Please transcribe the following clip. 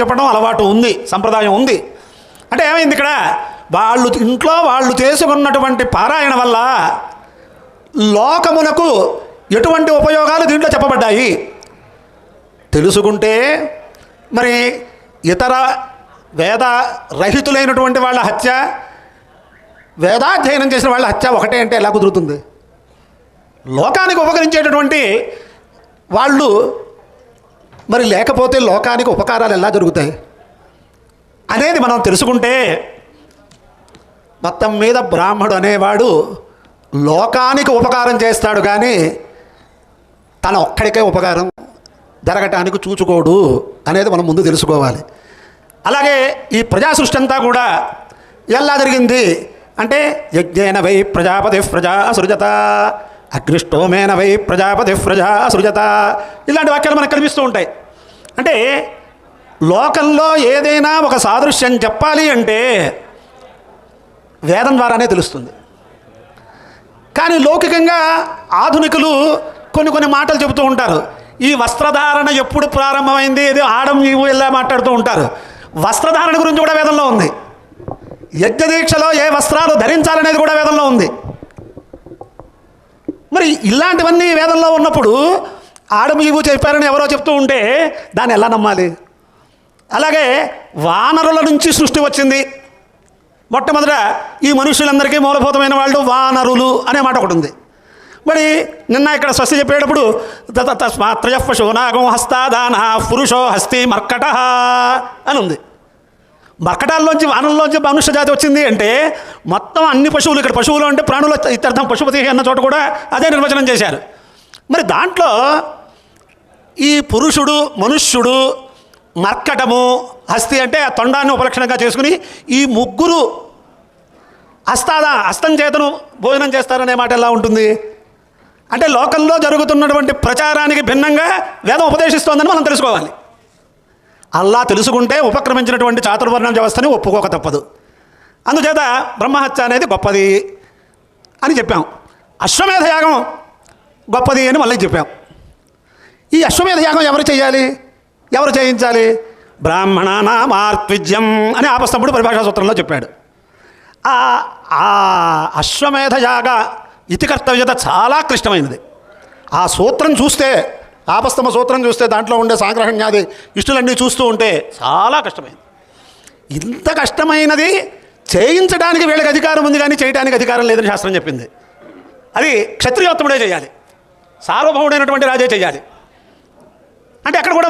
చెప్పడం అలవాటు ఉంది సంప్రదాయం ఉంది. అంటే ఏమైంది ఇక్కడ? వాళ్ళు ఇంట్లో వాళ్ళు చేసుకున్నటువంటి పారాయణ వల్ల లోకమునకు ఎటువంటి ఉపయోగాలు దీంట్లో చెప్పబడ్డాయి? తెలుసుకుంటే మరి ఇతర వేద రహితులైనటువంటి వాళ్ళ హత్య వేదాధ్యయనం చేసిన వాళ్ళ హత్య ఒకటే అంటే ఎలా కుదురుతుంది? లోకానికి ఉపకరించేటటువంటి వాళ్ళు మరి లేకపోతే లోకానికి ఉపకారాలు ఎలా జరుగుతాయి? అనేది మనం తెలుసుకుంటే మొత్తం మీద బ్రాహ్మడు అనేవాడు లోకానికి ఉపకారం చేస్తాడు కానీ తన ఒక్కడికే ఉపకారం జరగటానికి చూచుకోడు అనేది మనం ముందు తెలుసుకోవాలి. అలాగే ఈ ప్రజా సృష్టి అంతా కూడా ఎలా జరిగింది? అంటే యజ్ఞేన వై ప్రజాపతి ప్రజా సృజత అగ్నిష్టోమేన వై ప్రజాపతి ప్రజా సృజత ఇలాంటి వాక్యాలు మనకు కనిపిస్తూ ఉంటాయి. అంటే లోకంలో ఏదైనా ఒక సాదృశ్యం చెప్పాలి అంటే వేదం ద్వారానే తెలుస్తుంది. కానీ లౌకికంగా ఆధునికులు కొన్ని కొన్ని మాటలు చెబుతూ ఉంటారు. ఈ వస్త్రధారణ ఎప్పుడు ప్రారంభమైంది? ఇది ఆడం నీవు ఇలా మాట్లాడుతూ ఉంటారు. వస్త్రధారణ గురించి కూడా వేదంలో ఉంది. యజ్ఞదీక్షలో ఏ వస్త్రాలు ధరించాలనేది కూడా వేదంలో ఉంది. మరి ఇలాంటివన్నీ వేదంలో ఉన్నప్పుడు ఆడమీవు చెప్పారని ఎవరో చెప్తూ ఉంటే దాన్ని ఎలా నమ్మాలి? అలాగే వానరుల నుంచి సృష్టి వచ్చింది. మొట్టమొదట ఈ మనుషులందరికీ మూలభూతమైన వాళ్ళు వానరులు అనే మాట ఒకటి ఉంది. మరి నిన్న ఇక్కడ స్వస్తి చెప్పేటప్పుడు తత తస్మాత్రయ పశువు హస్తాదాన పురుషో హస్తి మర్కట అని ఉంది. మర్కటాల్లోంచి వానల్లోంచి మనుష్య జాతి వచ్చింది అంటే మొత్తం అన్ని పశువులు ఇక్కడ పశువులు అంటే ప్రాణులు ఇతర్థం పశుపతి అన్న చోట కూడా అదే నిర్వచనం చేశారు. మరి దాంట్లో ఈ పురుషుడు మనుష్యుడు మర్కటము హస్తి అంటే ఆ తొండాన్ని ఉపలక్షణంగా చేసుకుని ఈ ముగ్గురు హస్తాద హస్తం చేతను భోజనం చేస్తారనే మాట ఎలా ఉంటుంది? అంటే లోకంలో జరుగుతున్నటువంటి ప్రచారానికి భిన్నంగా వేదం ఉపదేశిస్తోందని మనం తెలుసుకోవాలి. అల్లా తెలుసుకుంటే ఉపక్రమించినటువంటి చాతుర్వర్ణ వ్యవస్థని ఒప్పుకోక తప్పదు. అందుచేత బ్రహ్మహత్య అనేది గొప్పది అని చెప్పాం. అశ్వమేధ యాగం గొప్పది అని మళ్ళీ చెప్పాం. ఈ అశ్వమేధ యాగం ఎవరు చేయాలి? ఎవరు చేయించాలి? బ్రాహ్మణానామార్త్విజ్యం అని ఆపస్తముడు పరిభాషా సూత్రంలో చెప్పాడు. ఆ ఆ అశ్వమేధ యాగ ఇతి కర్తవ్యత చాలా క్లిష్టమైనది. ఆ సూత్రం చూస్తే ఆపస్తమ సూత్రం చూస్తే దాంట్లో ఉండే సాంగ్రహణ్యాది ఇష్టులన్నీ చూస్తూ ఉంటే చాలా కష్టమైనది ఇంత కష్టమైనది చేయించడానికి వీళ్ళకి అధికారం ఉంది కానీ చేయడానికి అధికారం లేదని శాస్త్రం చెప్పింది. అది క్షత్రియోత్తముడే చేయాలి. సార్వభౌముడైనటువంటి రాజే చేయాలి. అంటే అక్కడ కూడా